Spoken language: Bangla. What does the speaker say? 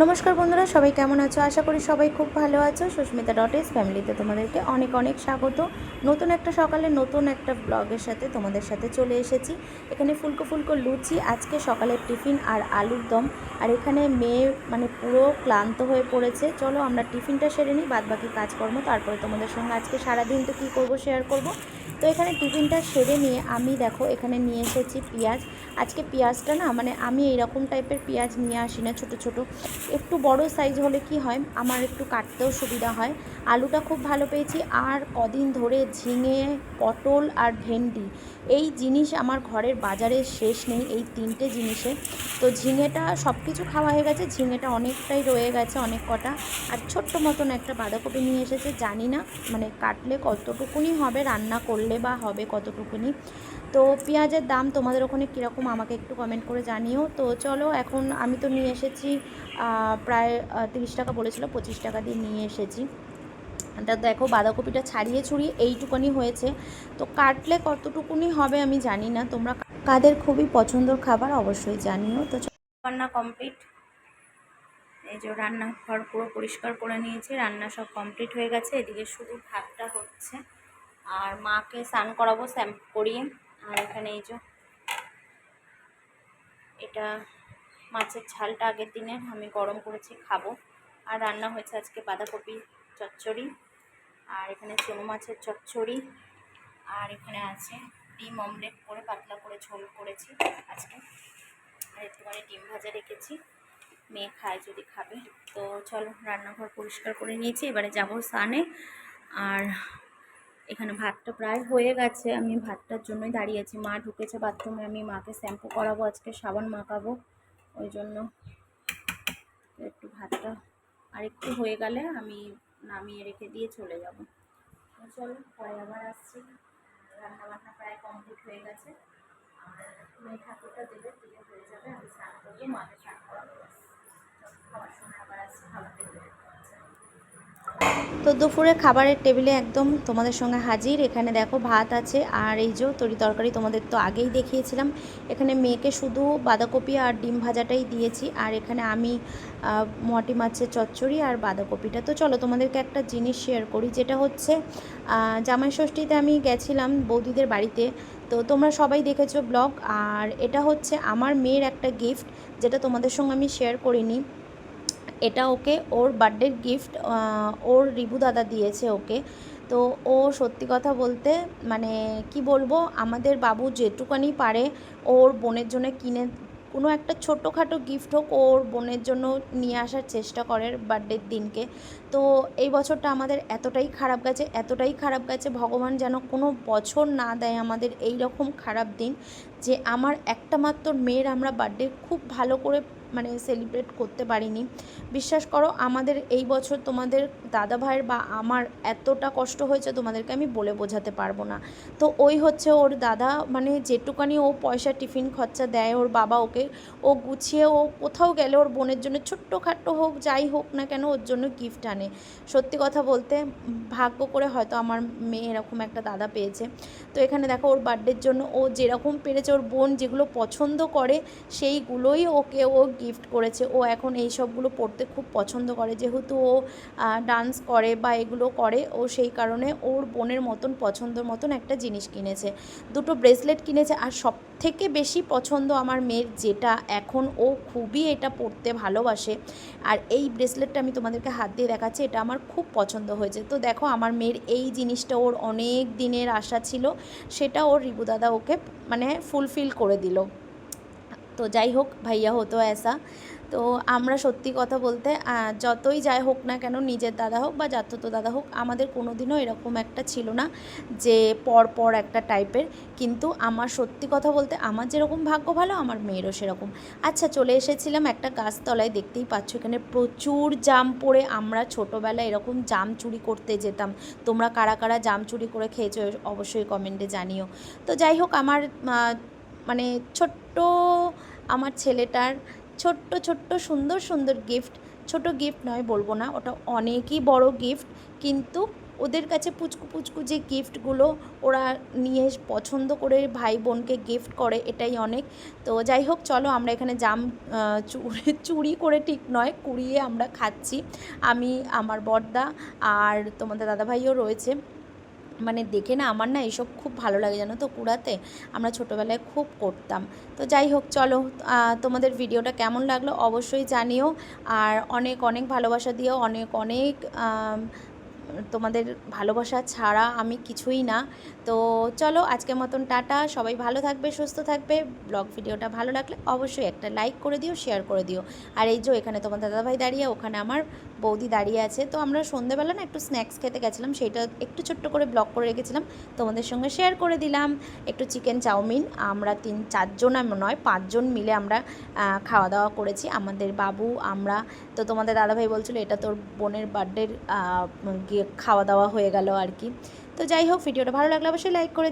নমস্কার বন্ধুরা, সবাই কেমন আছো? আশা করি সবাই খুব ভালো আছো। সুস্মিতা ডট এস ফ্যামিলিতে তোমাদেরকে অনেক অনেক স্বাগত। নতুন একটা সকালে নতুন একটা ব্লগের সাথে তোমাদের সাথে চলে এসেছি। এখানে ফুলকো ফুলকো লুচি, আজকে সকালের টিফিন আর আলুর দম। আর এখানে মেয়ে মানে পুরো ক্লান্ত হয়ে পড়েছে। চলো আমরা টিফিনটা সেরে নিই বাদ বাকি কাজকর্ম, তারপরে তোমাদের সঙ্গে আজকে সারাদিন তো কী করব শেয়ার করব। তো এখানে টিফিনটা সেরে নিয়ে আমি দেখো এখানে নিয়ে এসেছি পেঁয়াজ। আজকে পেঁয়াজটা না মানে আমি এইরকম টাইপের পেঁয়াজ নিয়ে আসি না ছোটো ছোটো। একটু বড় সাইজ হলে কি হয়, আমার একটু কাটতেও সুবিধা হয়। আলুটা খুব ভালো পেয়েছি, আর কদিন ধরে ঝিঙে, পটল আর ভেন্ডি। এই জিনিস আমার ঘরের বাজারে শেষ নেই, এই তিনটে জিনিসে। তো ঝিঙেটা সব কিছু খাওয়া হয়ে গেছে, ঝিঙেটা অনেকটাই রয়ে গেছে অনেক কটা। আর ছোট্ট মতন একটা বাঁধাকপি নিয়ে এসেছে, জানি না মানে কাটলে কতটুকুনি হবে, রান্না করলে বা হবে কতটুকুনি। তো পেঁয়াজের দাম তোমাদের ওখানে কীরকম আমাকে একটু কমেন্ট করে জানিও। তো চলো এখন আমি তো নিয়ে এসেছি প্রায় তিরিশ টাকা বলেছিল, পঁচিশ টাকা দিয়ে নিয়ে এসেছি। তা দেখো বাঁধাকপিটা ছাড়িয়ে ছুড়িয়ে এইটুকুনি হয়েছে। তো কাটলে কতটুকুনি হবে আমি জানি না, তোমরা কাদের খুবই পছন্দর খাবার অবশ্যই জানিও। তো রান্না কমপ্লিট এই যে রান্নাঘর পুরো পরিষ্কার করে নিয়েছি, রান্না সব কমপ্লিট হয়ে গেছে, এদিকে শুধু ভাতটা হচ্ছে। আর মাকে স্নান করাবো শ্যাম্পু করিয়ে। আর এখানে এই যে, এটা মাছের ঝালটা আগের দিনের, আমি গরম করেছি, খাব। আর রান্না হয়েছে আজকে বাঁধাকপি চচ্চড়ি, আর এখানে চুনো মাছের চচ্চড়ি, আর এখানে আছে ডিম অমলেট করে, পাতলা করে ঝোল করেছি আজকে। আর একটুখানি ডিম ভাজা রেখেছি, মেয়ে খায় যদি খাবে। তো চলো, রান্নাঘর পরিষ্কার করে নিয়েছি, এবারে যাব স্নানে। আর এখানে ভাতটা প্রায় হয়ে গেছে। আমি ভাতটার জন্যই দাঁড়িয়ে আছি মা ঢুকেছে বাথরুমে আমি মাকে শ্যাম্পু করাবো আজকে, সাবান মাখাবো। ওই জন্য একটু ভাতটা আর একটু হয়ে গেলে আমি নামিয়ে রেখে দিয়ে চলে যাব। চলো, পরে আবার আসছি। রান্না বান্না প্রায় কমপ্লিট হয়ে গেছে। ঠাকুরটা দেবে, দিলে হয়ে যাবে। আমি স্নান করব, মাকে স্নান করাবো। খাবার সময় আবার আসছি, খাবার তো দুপুরে খাবারের টেবিলে একদম তোমাদের সঙ্গে হাজির। এখানে দেখো ভাত আছে আর এই যে তরি তরকারি তোমাদের তো আগেই দেখিয়েছিলাম। এখানে মেয়েকে শুধু বাঁধাকপি আর ডিম ভাজাটাই দিয়েছি আর এখানে আমি মটি মাছের চচ্চড়ি আর বাঁধাকপিটা। তো চলো তোমাদেরকে একটা জিনিস শেয়ার করি যেটা হচ্ছে জামাই ষষ্ঠীতে আমি গেছিলাম বৌদিদের বাড়িতে। তো তোমরা সবাই দেখেছ ব্লগ আর এটা হচ্ছে আমার মেয়ের একটা গিফট যেটা তোমাদের সঙ্গে আমি শেয়ার করিনি। এটা ওকে ওর বার্থডের গিফট ওর রিবু দাদা দিয়েছে ওকে। তো ও সত্যি কথা বলতে মানে কি বলব, আমাদের বাবু যেটুকানি পারে ওর বোনের জন্য কিনে, কোনো একটা ছোটোখাটো গিফট হোক, ওর বোনের জন্য নিয়ে আসার চেষ্টা করে বার্থডের দিনকে। তো এই বছরটা আমাদের এতটাই খারাপ গেছে, এতটাই খারাপ গেছে, ভগবান যেন কোনো বছর না দেয় আমাদের এই রকম খারাপ দিন, যে আমার একটা মাত্র মেয়ের আমরা বার্থডে খুব ভালো করে মানে সেলিব্রেট করতে পারিনি। বিশ্বাস করো আমাদের এই বছর তোমাদের দাদা ভাইয়ের বা আমার এতটা কষ্ট হয়েছে তোমাদেরকে আমি বলে বোঝাতে পারব না। তো ওই হচ্ছে ওর দাদা মানে যেটুকানি ও পয়সা টিফিন খরচা দেয় ওর বাবা ওকে, ও গুছিয়ে ও কোথাও গেলে ওর বোনের জন্য ছোট্টখাট্টো হোক, যাই হোক না কেন ওর জন্য গিফট আনে। সত্যি কথা বলতে ভাগ্য করে হয়তো আমার মেয়ে এরকম একটা দাদা পেয়েছে। তো এখানে দেখো ওর বার্থডের জন্য ও যেরকম পেরেছে ওর বোন যেগুলো পছন্দ করে, সেইগুলোই ওকে ও গিফট করেছে। ও এখন এই সবগুলো পড়তে খুব পছন্দ করে। যেহেতু ও ডান্স করে বা এগুলো করে, ও সেই কারণে ওর বোনের মতন, পছন্দের মতন একটা জিনিস কিনেছে। দুটো ব্রেসলেট কিনেছে, আর সব থেকে বেশি পছন্দ আমার মেয়ের যেটা, এখন ও খুবই এটা পরতে ভালোবাসে। আর এই ব্রেসলেটটা আমি তোমাদেরকে হাত দিয়ে দেখাচ্ছি, এটা আমার খুব পছন্দ হয়েছে। তো দেখো, আমার মেয়ের এই জিনিসটা ওর অনেক দিনের আশা ছিল, সেটা ওর রিবু দাদা ওকে মানে ফুলফিল করে দিল। তো যাই হোক, ভাইয়া হতো এসা। তো আমরা সত্যি কথা বলতে যতই যাই হোক না কেন নিজের দাদা হোক বা জাততো দাদা হোক, আমাদের কোনো দিনও এরকম একটা ছিল না যে পর পর একটা টাইপের। কিন্তু আমার সত্যি কথা বলতে আমার যেরকম ভাগ্য ভালো, আমার মেয়েরও সেরকম। আচ্ছা চলে এসেছিলাম একটা গাছতলায়, দেখতেই পাচ্ছ এখানে প্রচুর জাম পড়ে। আমরা ছোটোবেলায় এরকম জাম চুরি করতে যেতাম। তোমরা কারা কারা জাম চুরি করে খেয়েছো অবশ্যই কমেন্টে জানিও। তো যাই হোক, আমার মানে ছোট্ট আমার ছেলেটার ছোট্ট ছোট্ট, সুন্দর সুন্দর গিফট ছোট গিফট নয়, বলব না, ওটা অনেকই বড় গিফট কিন্তু ওদের কাছে পুচকু পুচকু যে গিফটগুলো ওরা নিয়ে পছন্দ করে, ভাই বোনকে গিফট করে, এটাই অনেক। তো যাই হোক, চলো আমরা এখানে জাম চুরি করে ঠিক নয়, কুড়িয়ে আমরা খাচ্ছি। আমি, আমার বড়দা আর তোমাদের দাদাভাইও রয়েছে। মানে দেখে না আমার না এসব খুব ভালো লাগে, জানো তো কুড়াতে? আমরা ছোটোবেলায় খুব করতাম। তো যাই হোক, চলো তোমাদের ভিডিওটা কেমন লাগল অবশ্যই জানিও। আর অনেক অনেক ভালোবাসা দিও, অনেক অনেক তোমাদের ভালোবাসা ছাড়া আমি কিছুই না। তো চলো, আজকের মতন টাটা। সবাই ভালো থাকবে, সুস্থ থাকবে। ব্লগ ভিডিওটা ভালো লাগলে অবশ্যই একটা লাইক করে দিও, শেয়ার করে দিও। আর এই যে, এখানে তোমার দাদাভাই দাঁড়িয়ে, ওখানে আমার বৌদি দাঁড়িয়ে আছে। তো আমরা সন্ধেবেলা না একটু স্ন্যাক্স খেতে গেছিলাম সেইটা একটু ছোট্ট করে ব্লগ করে রেখেছিলাম। তোমাদের সঙ্গে শেয়ার করে দিলাম। একটু চিকেন চাউমিন, আমরা তিন, চারজন নয়, পাঁচজন মিলে আমরা খাওয়া দাওয়া করেছি। আমাদের বাবু, আমরা, তো তোমাদের দাদাভাই বলছিল, এটা তোর বোনের বার্থডের খাওয়া দাওয়া হয়ে গেল আর কি। তো যাই হোক, ভিডিওটা ভালো লাগলে অবশ্যই লাইক করে